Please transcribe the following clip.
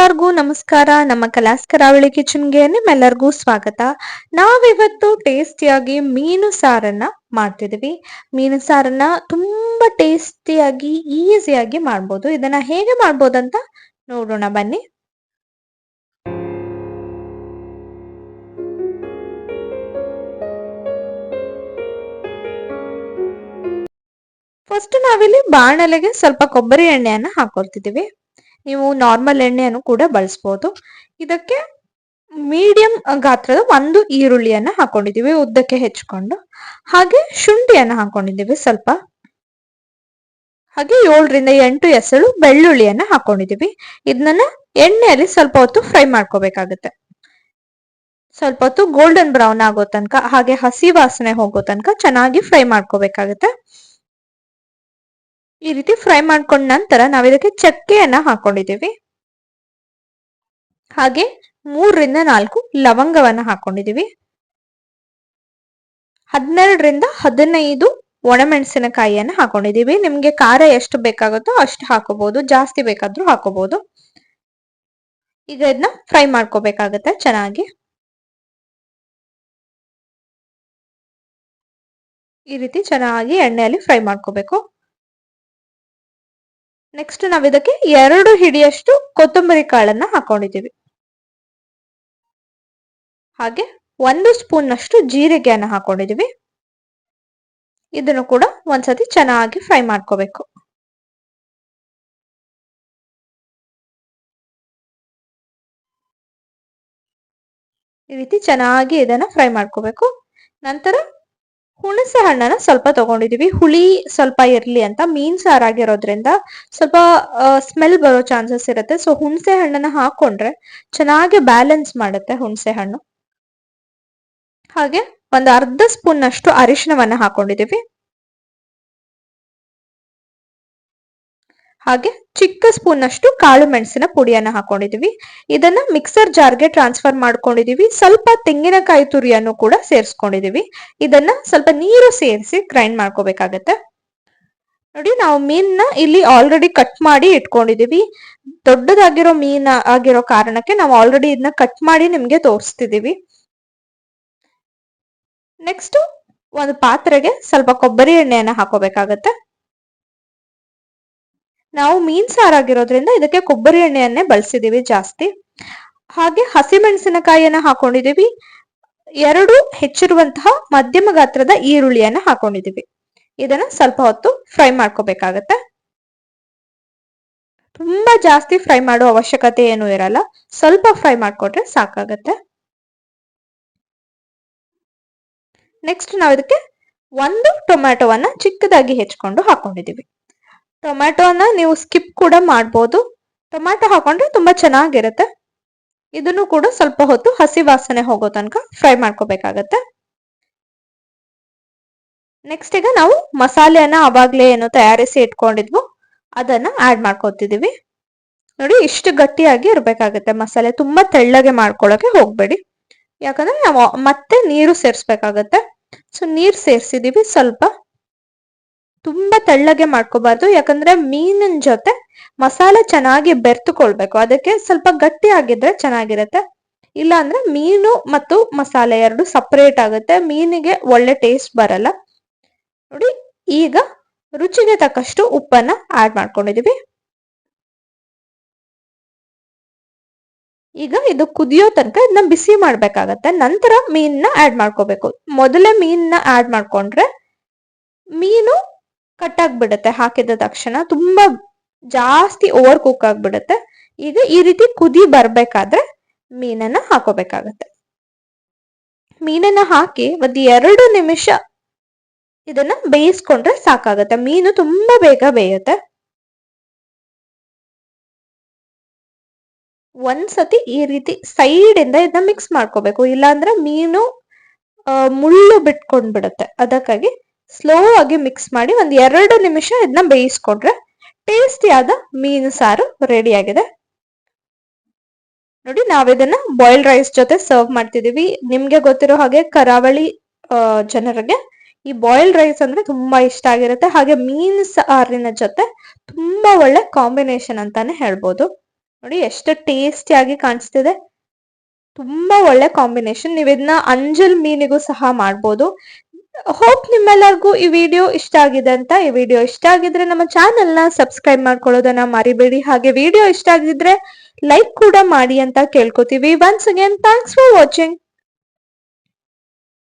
ಎಲ್ಲರಿಗೂ ನಮಸ್ಕಾರ. ನಮ್ಮ ಕಲಾಸ್ ಕರಾವಳಿ ಕಿಚನ್ಗೆ ನಿಮ್ಮೆಲ್ಲರಿಗೂ ಸ್ವಾಗತ. ನಾವಿವತ್ತು ಟೇಸ್ಟಿಯಾಗಿ ಮೀನು ಸಾರನ್ನ ಮಾಡ್ತಿದೀವಿ ಮೀನು ಸಾರನ್ನ ತುಂಬಾ ಟೇಸ್ಟಿಯಾಗಿ, ಈಸಿಯಾಗಿ ಮಾಡ್ಬೋದು. ಇದನ್ನ ಹೇಗೆ ಮಾಡ್ಬೋದಂತ ನೋಡೋಣ, ಬನ್ನಿ. ಫಸ್ಟ್ ನಾವಿಲ್ಲಿ ಬಾಣಲೆಗೆ ಸ್ವಲ್ಪ ಕೊಬ್ಬರಿ ಎಣ್ಣೆಯನ್ನ ಹಾಕೊಳ್ತಿದೀವಿ ನೀವು ನಾರ್ಮಲ್ ಎಣ್ಣೆಯನ್ನು ಕೂಡ ಬಳಸ್ಬೋದು. ಇದಕ್ಕೆ ಮೀಡಿಯಂ ಗಾತ್ರದ ಒಂದು ಈರುಳ್ಳಿಯನ್ನ ಹಾಕೊಂಡಿದ್ದೀವಿ, ಉದ್ದಕ್ಕೆ ಹೆಚ್ಕೊಂಡು. ಹಾಗೆ ಶುಂಠಿಯನ್ನು ಹಾಕೊಂಡಿದ್ದೀವಿ ಸ್ವಲ್ಪ. ಹಾಗೆ ಏಳರಿಂದ ಎಂಟು ಎಸಳು ಬೆಳ್ಳುಳ್ಳಿಯನ್ನ ಹಾಕೊಂಡಿದ್ದೀವಿ. ಇದನ್ನ ಎಣ್ಣೆಯಲ್ಲಿ ಸ್ವಲ್ಪ ಹೊತ್ತು ಫ್ರೈ ಮಾಡ್ಕೋಬೇಕಾಗತ್ತೆ. ಸ್ವಲ್ಪ ಹೊತ್ತು ಗೋಲ್ಡನ್ ಬ್ರೌನ್ ಆಗೋ ತನಕ, ಹಾಗೆ ಹಸಿ ವಾಸನೆ ಹೋಗೋ ತನಕ ಚೆನ್ನಾಗಿ ಫ್ರೈ ಮಾಡ್ಕೋಬೇಕಾಗತ್ತೆ. ಈ ರೀತಿ ಫ್ರೈ ಮಾಡ್ಕೊಂಡ ನಂತರ ನಾವಿದಕ್ಕೆ ಚಕ್ಕೆಯನ್ನ ಹಾಕೊಂಡಿದ್ದೀವಿ. ಹಾಗೆ ಮೂರರಿಂದ ನಾಲ್ಕು ಲವಂಗವನ್ನ ಹಾಕೊಂಡಿದ್ದೀವಿ. ಹದಿನೆರಡರಿಂದ ಹದಿನೈದು ಒಣಮೆಣಸಿನಕಾಯಿಯನ್ನು ಹಾಕೊಂಡಿದ್ದೀವಿ. ನಿಮಗೆ ಖಾರ ಎಷ್ಟು ಬೇಕಾಗುತ್ತೋ ಅಷ್ಟು ಹಾಕೋಬಹುದು ಜಾಸ್ತಿ ಬೇಕಾದ್ರೂ ಹಾಕೋಬಹುದು ಈಗ ಇದನ್ನ ಫ್ರೈ ಮಾಡ್ಕೋಬೇಕಾಗತ್ತೆ ಚೆನ್ನಾಗಿ. ಈ ರೀತಿ ಚೆನ್ನಾಗಿ ಎಣ್ಣೆಯಲ್ಲಿ ಫ್ರೈ ಮಾಡ್ಕೋಬೇಕು. ನೆಕ್ಸ್ಟ್ ನಾವು ಇದಕ್ಕೆ ಎರಡು ಹಿಡಿಯಷ್ಟು ಕೊತ್ತಂಬರಿ ಕಾಳನ್ನ ಹಾಕೊಂಡಿದ್ದೀವಿ. ಹಾಗೆ ಒಂದು ಸ್ಪೂನ್ ಅಷ್ಟು ಜೀರಿಗೆಯನ್ನ ಹಾಕೊಂಡಿದೀವಿ ಇದನ್ನು ಕೂಡ ಒಂದ್ಸತಿ ಚೆನ್ನಾಗಿ ಫ್ರೈ ಮಾಡ್ಕೋಬೇಕು. ಈ ರೀತಿ ಚೆನ್ನಾಗಿ ಇದನ್ನ ಫ್ರೈ ಮಾಡ್ಕೋಬೇಕು. ನಂತರ ಹುಣಸೆ ಹಣ್ಣನ್ನ ಸ್ವಲ್ಪ ತಗೊಂಡಿದೀವಿ. ಹುಳಿ ಸ್ವಲ್ಪ ಇರ್ಲಿ ಅಂತ, ಮೀನ್ ಸಾರಾಗಿರೋದ್ರಿಂದ ಸ್ವಲ್ಪ ಸ್ಮೆಲ್ ಬರೋ ಚಾನ್ಸಸ್ ಇರುತ್ತೆ. ಸೊ ಹುಣಸೆ ಹಣ್ಣನ್ನ ಹಾಕೊಂಡ್ರೆ ಚೆನ್ನಾಗಿ ಬ್ಯಾಲೆನ್ಸ್ ಮಾಡುತ್ತೆ ಹುಣಸೆ ಹಣ್ಣು. ಹಾಗೆ ಒಂದು ಅರ್ಧ ಸ್ಪೂನ್ ಅಷ್ಟು ಅರಿಶಿನವನ್ನ ಹಾಕೊಂಡಿದೀವಿ. ಹಾಗೆ ಚಿಕ್ಕ ಸ್ಪೂನ್ ಅಷ್ಟು ಕಾಳು ಮೆಣಸಿನ ಪುಡಿಯನ್ನ ಹಾಕೊಂಡಿದೀವಿ. ಇದನ್ನ ಮಿಕ್ಸರ್ ಜಾರ್ಗೆ ಟ್ರಾನ್ಸ್ಫರ್ ಮಾಡ್ಕೊಂಡಿದೀವಿ. ಸ್ವಲ್ಪ ತೆಂಗಿನಕಾಯಿ ತುರಿಯನ್ನು ಕೂಡ ಸೇರಿಸ್ಕೊಂಡಿದೀವಿ. ಇದನ್ನ ಸ್ವಲ್ಪ ನೀರು ಸೇರಿಸಿ ಗ್ರೈಂಡ್ ಮಾಡ್ಕೋಬೇಕಾಗತ್ತೆ. ನೋಡಿ ನಾವು ಮೀನ್ನ ಇಲ್ಲಿ ಆಲ್ರೆಡಿ ಕಟ್ ಮಾಡಿ ಇಟ್ಕೊಂಡಿದೀವಿ. ದೊಡ್ಡದಾಗಿರೋ ಮೀನ್ ಆಗಿರೋ ಕಾರಣಕ್ಕೆ ನಾವು ಆಲ್ರೆಡಿ ಇದನ್ನ ಕಟ್ ಮಾಡಿ ನಿಮ್ಗೆ ತೋರಿಸ್ತಿದೀವಿ. ನೆಕ್ಸ್ಟ್ ಒಂದು ಪಾತ್ರೆಗೆ ಸ್ವಲ್ಪ ಕೊಬ್ಬರಿ ಎಣ್ಣೆಯನ್ನ ಹಾಕೋಬೇಕಾಗತ್ತೆ. ನಾವು ಮೀನ್ ಸಾರಾಗಿರೋದ್ರಿಂದ ಇದಕ್ಕೆ ಕೊಬ್ಬರಿ ಎಣ್ಣೆಯನ್ನೇ ಬಳಸಿದೀವಿ ಜಾಸ್ತಿ. ಹಾಗೆ ಹಸಿಮೆಣಸಿನಕಾಯಿಯನ್ನ ಹಾಕೊಂಡಿದೀವಿ. ಎರಡು ಹೆಚ್ಚಿರುವಂತಹ ಮಧ್ಯಮ ಗಾತ್ರದ ಈರುಳ್ಳಿಯನ್ನ ಹಾಕೊಂಡಿದೀವಿ. ಇದನ್ನ ಸ್ವಲ್ಪ ಹೊತ್ತು ಫ್ರೈ ಮಾಡ್ಕೋಬೇಕಾಗತ್ತೆ. ತುಂಬಾ ಜಾಸ್ತಿ ಫ್ರೈ ಮಾಡೋ ಅವಶ್ಯಕತೆ ಏನು ಇರಲ್ಲ. ಸ್ವಲ್ಪ ಫ್ರೈ ಮಾಡ್ಕೊಟ್ರೆ ಸಾಕಾಗತ್ತೆ. ನೆಕ್ಸ್ಟ್ ನಾವು ಇದಕ್ಕೆ ಒಂದು ಟೊಮ್ಯಾಟೊವನ್ನ ಚಿಕ್ಕದಾಗಿ ಹೆಚ್ಕೊಂಡು ಹಾಕೊಂಡಿದೀವಿ. ಟೊಮ್ಯಾಟೊನ ನೀವು ಸ್ಕಿಪ್ ಕೂಡ ಮಾಡ್ಬೋದು. ಟೊಮ್ಯಾಟೊ ಹಾಕೊಂಡ್ರೆ ತುಂಬಾ ಚೆನ್ನಾಗಿರುತ್ತೆ. ಇದನ್ನು ಕೂಡ ಸ್ವಲ್ಪ ಹೊತ್ತು ಹಸಿ ವಾಸನೆ ಹೋಗೋ ತನಕ ಫ್ರೈ ಮಾಡ್ಕೋಬೇಕಾಗತ್ತೆ. ನೆಕ್ಸ್ಟ್ ಈಗ ನಾವು ಮಸಾಲೆಯನ್ನ ಅವಾಗ್ಲೇ ಏನು ತಯಾರಿಸಿ ಇಟ್ಕೊಂಡಿದ್ವು ಅದನ್ನ ಆಡ್ ಮಾಡ್ಕೊತಿದೀವಿ. ನೋಡಿ ಇಷ್ಟು ಗಟ್ಟಿಯಾಗಿ ಇರ್ಬೇಕಾಗತ್ತೆ ಮಸಾಲೆ. ತುಂಬಾ ತೆಳ್ಳಗೆ ಮಾಡ್ಕೊಳಕ್ಕೆ ಹೋಗ್ಬೇಡಿ. ಯಾಕಂದ್ರೆ ಮತ್ತೆ ನೀರು ಸೇರಿಸ್ಬೇಕಾಗತ್ತೆ. ಸೊ ನೀರ್ ಸೇರಿಸಿದೀವಿ ಸ್ವಲ್ಪ. ತುಂಬಾ ತೆಳ್ಳಗೆ ಮಾಡ್ಕೋಬಾರ್ದು. ಯಾಕಂದ್ರೆ ಮೀನಿನ ಜೊತೆ ಮಸಾಲೆ ಚೆನ್ನಾಗಿ ಬೆರ್ತುಕೊಳ್ಬೇಕು. ಅದಕ್ಕೆ ಸ್ವಲ್ಪ ಗಟ್ಟಿ ಆಗಿದ್ರೆ ಚೆನ್ನಾಗಿರುತ್ತೆ. ಇಲ್ಲ ಅಂದ್ರೆ ಮೀನು ಮತ್ತು ಮಸಾಲೆ ಎರಡು ಸಪ್ರೇಟ್ ಆಗುತ್ತೆ. ಮೀನಿಗೆ ಒಳ್ಳೆ ಟೇಸ್ಟ್ ಬರಲ್ಲ. ನೋಡಿ, ಈಗ ರುಚಿಗೆ ತಕ್ಕಷ್ಟು ಉಪ್ಪನ್ನ ಆಡ್ ಮಾಡ್ಕೊಂಡಿದೀವಿ. ಈಗ ಇದು ಕುದಿಯೋ ತನಕ ಇದನ್ನ ಬಿಸಿ ಮಾಡ್ಬೇಕಾಗತ್ತೆ. ನಂತರ ಮೀನ್ನ ಆಡ್ ಮಾಡ್ಕೋಬೇಕು. ಮೊದಲೇ ಮೀನ್ನ ಆಡ್ ಮಾಡ್ಕೊಂಡ್ರೆ ಮೀನು ಕಟ್ ಆಗಿಬಿಡುತ್ತೆ ಹಾಕಿದ ತಕ್ಷಣ ತುಂಬಾ ಜಾಸ್ತಿ ಓವರ್ ಕುಕ್ ಆಗ್ಬಿಡತ್ತೆ. ಈಗ ಈ ರೀತಿ ಕುದಿ ಬರ್ಬೇಕಾದ್ರೆ ಮೀನನ್ನ ಹಾಕೋಬೇಕಾಗತ್ತೆ. ಮೀನನ್ನ ಹಾಕಿ ಒಂದ್ ಎರಡು ನಿಮಿಷ ಇದನ್ನ ಬೇಯಿಸ್ಕೊಂಡ್ರೆ ಸಾಕಾಗತ್ತೆ. ಮೀನು ತುಂಬಾ ಬೇಗ ಬೇಯುತ್ತೆ. ಒಂದ್ಸತಿ ಈ ರೀತಿ ಸೈಡ್ ಇಂದ ಇದನ್ನ ಮಿಕ್ಸ್ ಮಾಡ್ಕೋಬೇಕು. ಇಲ್ಲಾಂದ್ರೆ ಮೀನು ಮುಳ್ಳು ಬಿಟ್ಕೊಂಡ್ಬಿಡತ್ತೆ. ಅದಕ್ಕಾಗಿ ಸ್ಲೋ ಆಗಿ ಮಿಕ್ಸ್ ಮಾಡಿ ಒಂದ್ ಎರಡು ನಿಮಿಷ ಇದನ್ನ ಬೇಯಿಸ್ಕೊಂಡ್ರೆ ಟೇಸ್ಟಿಯಾದ ಮೀನು ಸಾರು ರೆಡಿ ಆಗಿದೆ. ನೋಡಿ ನಾವಿದನ್ನ ಬಾಯ್ಲ್ಡ್ ರೈಸ್ ಜೊತೆ ಸರ್ವ್ ಮಾಡ್ತಿದೀವಿ. ನಿಮ್ಗೆ ಗೊತ್ತಿರೋ ಹಾಗೆ ಕರಾವಳಿ ಜನರಿಗೆ ಈ ಬಾಯ್ಲ್ಡ್ ರೈಸ್ ಅಂದ್ರೆ ತುಂಬಾ ಇಷ್ಟ ಆಗಿರುತ್ತೆ. ಹಾಗೆ ಮೀನು ಸಾರಿನ ಜೊತೆ ತುಂಬಾ ಒಳ್ಳೆ ಕಾಂಬಿನೇಷನ್ ಅಂತಾನೆ ಹೇಳ್ಬೋದು. ನೋಡಿ ಎಷ್ಟು ಟೇಸ್ಟಿ ಆಗಿ ಕಾಣಿಸ್ತಿದೆ. ತುಂಬಾ ಒಳ್ಳೆ ಕಾಂಬಿನೇಷನ್ ನೀವು ಇದನ್ನ ಅಂಜಲ್ ಮೀನಿಗೂ ಸಹ ಮಾಡ್ಬೋದು. ಹೋಪ್ ನಿಮ್ಮೆಲ್ಲರಿಗೂ ಈ ವಿಡಿಯೋ ಇಷ್ಟ ಆಗಿದೆ ಅಂತ. ಈ ವಿಡಿಯೋ ಇಷ್ಟ ಆಗಿದ್ರೆ ನಮ್ಮ ಚಾನೆಲ್ನ ಸಬ್ಸ್ಕ್ರೈಬ್ ಮಾಡ್ಕೊಳ್ಳೋದನ್ನ ಮರಿಬೇಡಿ. ಹಾಗೆ ವಿಡಿಯೋ ಇಷ್ಟ ಆಗಿದ್ರೆ ಲೈಕ್ ಕೂಡ ಮಾಡಿ ಅಂತ ಕೇಳ್ಕೊತೀವಿ. Once again thanks for watching